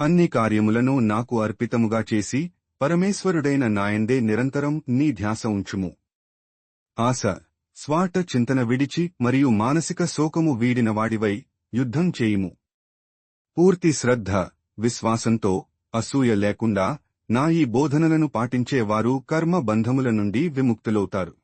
అన్ని కార్యములను నాకు అర్పితముగా చేసి పరమేశ్వరుడైన నాయందే నిరంతరం నీ ధ్యాస ఉంచుము. ఆశ స్వార్థ చింతన విడిచి మరియు మానసిక శోకము వీడినవాడివై యుద్ధం చేయుము. పూర్తి శ్రద్ధ విశ్వాసంతో అసూయ లేకుండా నా ఈ బోధనలను పాటించేవారు కర్మ బంధముల నుండి విముక్తులవుతారు.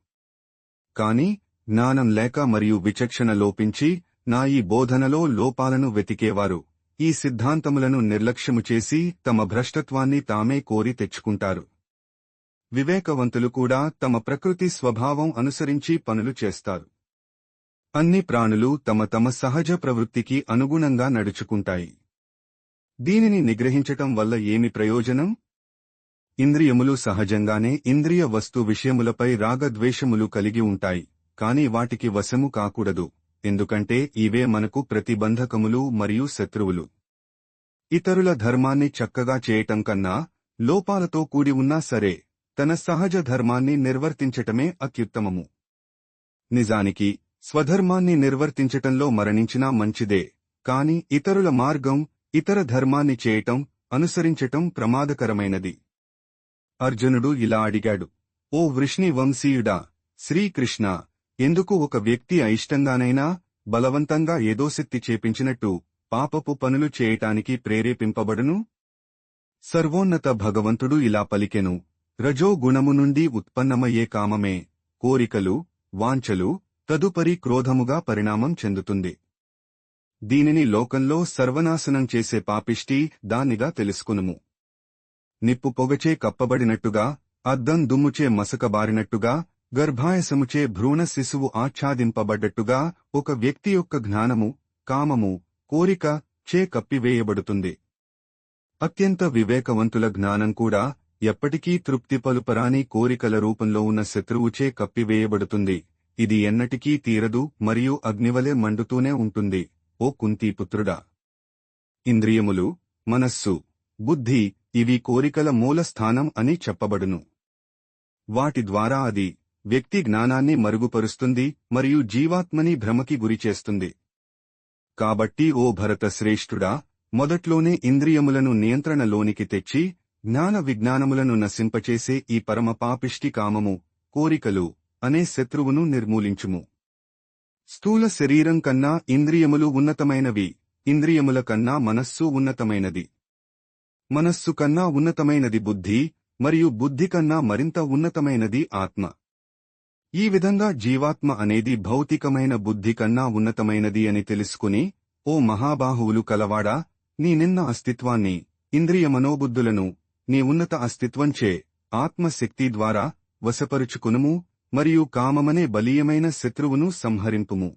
కాని జ్ఞానం లేక మరియు విచక్షణ లోపించి నా ఈ బోధనలో లోపాలను వెతికేవారు ఈ సిద్ధాంతములను నిర్లక్ష్యము చేసి తమ భ్రష్టత్వాన్ని తామే కోరి తెచ్చుకుంటారు. వివేకవంతులు కూడా తమ ప్రకృతి స్వభావం అనుసరించి పనులు చేస్తారు. అన్ని ప్రాణులు తమ తమ సహజ ప్రవృత్తికి అనుగుణంగా నడుచుకుంటాయి. దీనిని నిగ్రహించటం వల్ల ఏమి ప్రయోజనం? ఇంద్రియములు సహజంగానే ఇంద్రియ వస్తు విషయములపై రాగద్వేషములు కలిగి ఉంటాయి కాని వాటికి వశము కాకూడదు. ఎందుకంటే ఇవే మనకు ప్రతిబంధకములు మరియు శత్రువులు. ఇతరుల ధర్మాన్ని చక్కగా చేయటం కన్నా లోపాలతో కూడి ఉన్నా సరే తన సహజ ధర్మాన్ని నిర్వర్తించటమే అత్యుత్తమము. నిజానికి స్వధర్మాన్ని నిర్వర్తించటంలో మరణించినా మంచిదే కాని ఇతరుల మార్గం ఇతర ధర్మాన్ని చేయటం అనుసరించటం ప్రమాదకరమైనది. అర్జునుడు ఇలా అడిగాడు ఓ వృష్ణి వంశీయుడా శ్రీకృష్ణ ఎందుకు ఒక వ్యక్తి అయిష్టంగానైనా బలవంతంగా ఏదో శక్తి చేపించినట్టు పాపపు పనులు చేయటానికి ప్రేరేపింపబడును? సర్వోన్నత భగవంతుడు ఇలా పలికెను రజో గుణము నుండి ఉత్పన్నమయ్యే కామమే కోరికలు వాంఛలు తదుపరి క్రోధముగా పరిణామం చెందుతుంది. దీనిని లోకంలో సర్వనాశనం చేసే పాపిష్టి దానిగా తెలుసుకునుము. నిప్పు పొగచే కప్పబడినట్టుగా అద్దం దుమ్ముచే మసకబారినట్టుగా గర్భాయసముచే భ్రూణ శిశువు ఆచ్ఛాదింపబడ్డట్టుగా ఒక వ్యక్తి యొక్క జ్ఞానము కామము కోరిక చే కప్పివేయబడుతుంది. అత్యంత వివేకవంతుల జ్ఞానం కూడా ఎప్పటికీ తృప్తి పలుపరాని కోరికల రూపంలో ఉన్న శత్రువుచే కప్పివేయబడుతుంది. ఇది ఎన్నటికీ తీరదు మరియు అగ్నివలే మండుతూనే ఉంటుంది ఓ కుంతీపుత్రుడా. ఇంద్రియములు మనస్సు బుద్ధి ఇవి కోరికల మూలస్థానం అని చెప్పబడును. వాటి ద్వారా అది వ్యక్తి జ్ఞానాన్ని మరుగుపరుస్తుంది మరియు జీవాత్మని భ్రమకి గురిచేస్తుంది కాబట్టి ఓ భరత శ్రేష్ఠుడా మొదట్లోనే ఇంద్రియములను నియంత్రణలోనికి తెచ్చి జ్ఞాన విజ్ఞానములను నశింపచేసే ఈ పరమ పాపిష్టి కామము కోరికలు అనే శత్రువును నిర్మూలించుము. స్థూల శరీరం కన్నా ఇంద్రియములు ఉన్నతమైనవి ఇంద్రియముల కన్నా మనస్సు ఉన్నతమైనది. మనస్సు కన్నా ఉన్నతమైనది బుద్ధి మరియు బుద్ధి కన్నా మరింత ఉన్నతమైనది ఆత్మ. ఈ విధంగా జీవాత్మ అనేది భౌతికమైన బుద్ధి కన్నా ఉన్నతమైనది అని తెలుసుకుని ఓ మహాబాహువులు కలవాడా నీ నిన్న అస్తిత్వాన్ని ఇంద్రియ మనోబుద్ధులను నీ ఉన్నత అస్తిత్వంచే ఆత్మశక్తి ద్వారా వశపరుచుకునుము మరియు కామమనే బలీయమైన శత్రువును సంహరింపుము.